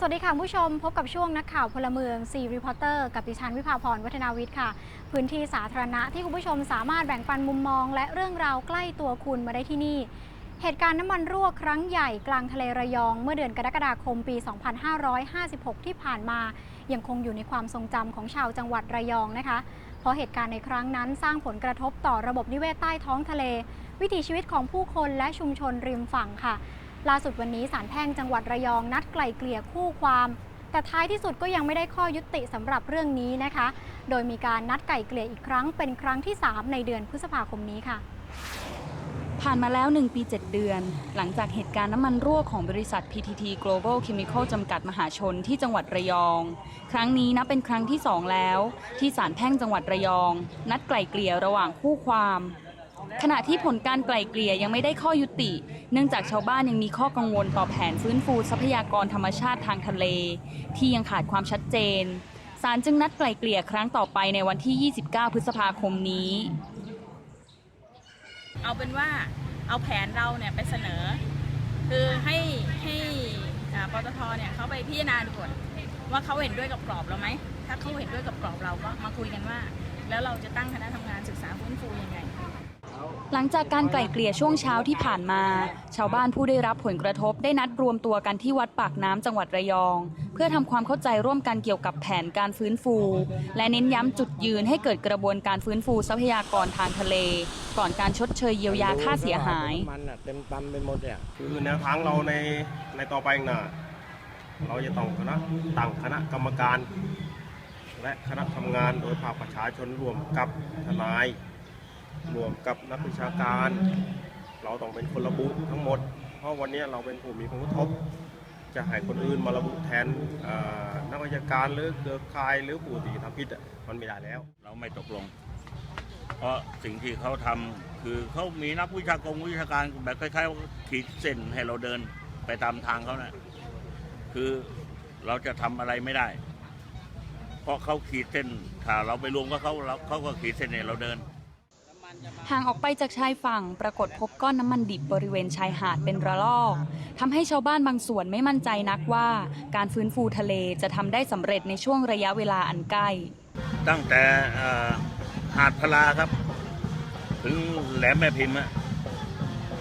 สวัสดีค่ะผู้ชมพบกับช่วงนักข่าวพลเมืองซีรีพอร์เตอร์กับดิฉันวิภาพรวัฒนาวิทย์ค่ะ พื้นที่สาธารณะที่คุณผู้ชมสามารถแบ่งปันมุมมอง และเรื่องราวใกล้ตัวคุณมาได้ที่นี่ เหตุการณ์น้ำมันรั่วครั้งใหญ่กลางทะเลระยอง เมื่อเดือนกรกฎาคมปี 2556 ที่ผ่านมา ยังคงอยู่ในความทรงจำของชาวจังหวัดระยองนะคะ เพราะเหตุการณ์ในครั้งนั้นสร้างผลกระทบต่อระบบนิเวศใต้ท้องทะเล วิถีชีวิตของผู้คนและชุมชนริมฝั่งค่ะ ล่าสุดวันนี้ศาลแพ่งจังหวัดระยองนัดไกล่เกลี่ยคู่ความ แต่ท้ายที่สุดก็ยังไม่ได้ข้อยุติสำหรับเรื่องนี้นะคะ โดยมีการนัดไกล่เกลี่ยอีกครั้งเป็นครั้งที่ 3 ในเดือนพฤษภาคมนี้ค่ะ ผ่านมาแล้ว 1 ปี 7 เดือน หลังจากเหตุการณ์น้ำมันรั่วของบริษัท PTT Global Chemical จำกัดมหาชนที่จังหวัดระยอง ครั้งนี้นับเป็นครั้งที่ 2 แล้ว ที่ศาลแพ่งจังหวัดระยอง นัดไกล่เกลี่ยระหว่างคู่ความ ขณะที่ผลการไกล่เกลี่ยยังไม่ได้ข้อยุติ เนื่องจากชาวบ้านยังมีข้อกังวลต่อแผนฟื้นฟูทรัพยากรธรรมชาติทางทะเล ที่ยังขาดความชัดเจนศาลจึงนัดไกล่เกลี่ยครั้งต่อไปในวันที่ 29 พฤษภาคมนี้ เอาเป็นว่าเอาแผนเราเนี่ยไปเสนอ คือให้ให้ปตทเนี่ยเขาไปพิจารณาดูก่อนว่าเขาเห็นด้วยกับกรอบเราไหม ถ้าเขาเห็นด้วยกับกรอบเราก็มาคุยกันว่า แล้วเราจะตั้งคณะทำงานศึกษาฟื้นฟูยังไง หลังจากการไกล่เกลี่ยช่วงเช้าที่ผ่านมา ชาวบ้านผู้ได้รับผลกระทบได้นัดรวมตัวกันที่วัดปากน้ำจังหวัดระยอง เพื่อทำความเข้าใจร่วมกันเกี่ยวกับแผนการฟื้นฟู และเน้นย้ำจุดยืนให้เกิดกระบวนการฟื้นฟูทรัพยากรทางทะเล ก่อนการชดเชยเยียวยาค่าเสียหาย มันอะเต็มปั๊มไปหมดเนี่ยคือแนวทางเราในในต่อไปน้าเราจะต้องคณะตั้งคณะกรรมการ และคณะทำงานโดยภาคประชาชนรวมกับทนาย รวมกับนักวิชาการ เราต้องเป็นคนระบุทั้งหมด เพราะวันนี้เราเป็นผู้มีผลกระทบ จะให้คนอื่นมาระบุแทนนักวิชาการหรือเครือข่ายหรือผู้ที่ทำผิดมันไม่ได้แล้ว เราไม่ตกลง เพราะสิ่งที่เขาทำคือเขามีนักวิชากรวิชาการแบบคล้ายๆขีดเส้นให้เราเดินไปตามทางเขานะ่ะคือเราจะทำอะไรไม่ได้ เพราะเขาขีดเส้นถ้าเราไปรวมกับเขาเขาก็ขีดเส้นให้เราเดิน ห่างออกไปจากชายฝั่งปรากฏพบก้อนน้ำมันดิบบริเวณชายหาดเป็นระลอกทำให้ชาวบ้านบางส่วนไม่มั่นใจนักว่า การฟื้นฟูทะเลจะทำได้สำเร็จในช่วงระยะเวลาอันใกล้ ตั้งแต่หาดพลาครับ ถึงแหลมแม่พิมพ์อะ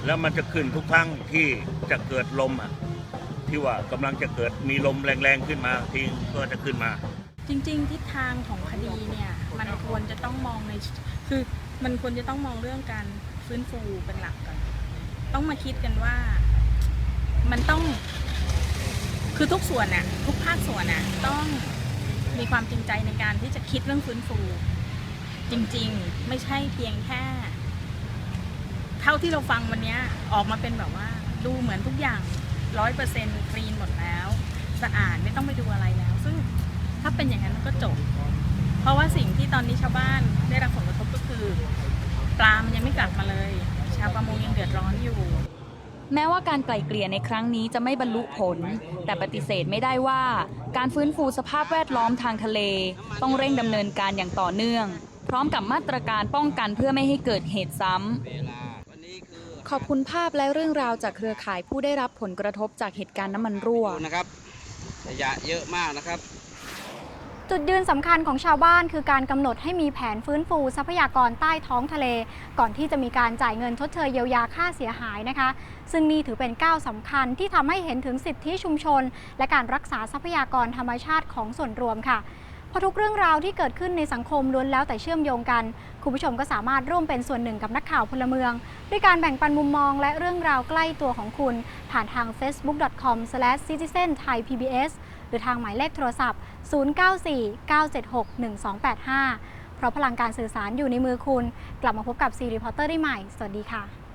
แล้วมันจะขึ้นทุกครั้งที่จะเกิดลมอะที่ว่ากำลังจะเกิดมีลมแรงๆขึ้นมาทีก็จะขึ้นมา จริง ๆ ทิศทางของคดีเนี่ยมันควรจะต้องมองในคือมันควรจะต้องมองเรื่องการฟื้นฟูเป็นหลักก่อน ต้องมาคิดกันว่ามันต้อง คือทุกส่วนน่ะทุกภาคส่วนน่ะต้องมีความจริงใจในการที่จะคิดเรื่องฟื้นฟู จริง ๆ ไม่ใช่เพียงแค่ เท่าที่เราฟังวันนี้ออกมาเป็นแบบว่า ดูเหมือนทุกอย่างร้อยเปอร์เซ็นต์คลีนหมดแล้ว สะอาดไม่ต้องไปดูอะไรแล้ว ซึ่ง เป็นอย่างนั้นมันก็จบ เพราะว่าสิ่งที่ตอนนี้ชาวบ้านได้รับผลกระทบก็คือ ปลามันยังไม่กลับมาเลย ชาวประมงยังเดือดร้อนอยู่ แม้ว่าการไกล่เกลี่ยในครั้งนี้จะไม่บรรลุผล แต่ปฏิเสธไม่ได้ว่า การฟื้นฟูสภาพแวดล้อมทางทะเล ต้องเร่งดำเนินการอย่างต่อเนื่อง พร้อมกับมาตรการป้องกันเพื่อไม่ให้เกิดเหตุซ้ำขอบคุณภาพและเรื่องราวจากเครือข่ายผู้ได้รับผลกระทบจากเหตุการณ์น้ำมันรั่วนะครับขยะเยอะมากนะครับ จุดยืนสำคัญของชาวบ้านคือการกำหนดให้มีแผนฟื้นฟูทรัพยากรใต้ท้องทะเล ก่อนที่จะมีการจ่ายเงินชดเชยเยียวยาค่าเสียหายนะคะ ซึ่งนี่ถือเป็นก้าวสำคัญที่ทำให้เห็นถึงสิทธิชุมชน และการรักษาทรัพยากรธรรมชาติของส่วนรวมค่ะเพราะทุกเรื่องราวที่เกิดขึ้นในสังคมล้วนแล้วแต่เชื่อมโยงกัน คุณผู้ชมก็สามารถร่วมเป็นส่วนหนึ่งกับนักข่าวพลเมือง ด้วยการแบ่งปันมุมมองและเรื่องราวใกล้ตัวของคุณ ผ่านทาง facebook.com/citizenthaipbs หรือทางหมายเลขโทรศัพท์ 0949761285 เพราะพลังการสื่อสารอยู่ในมือคุณ กลับมาพบกับซีรีพอร์เตอร์ได้ใหม่ สวัสดีค่ะ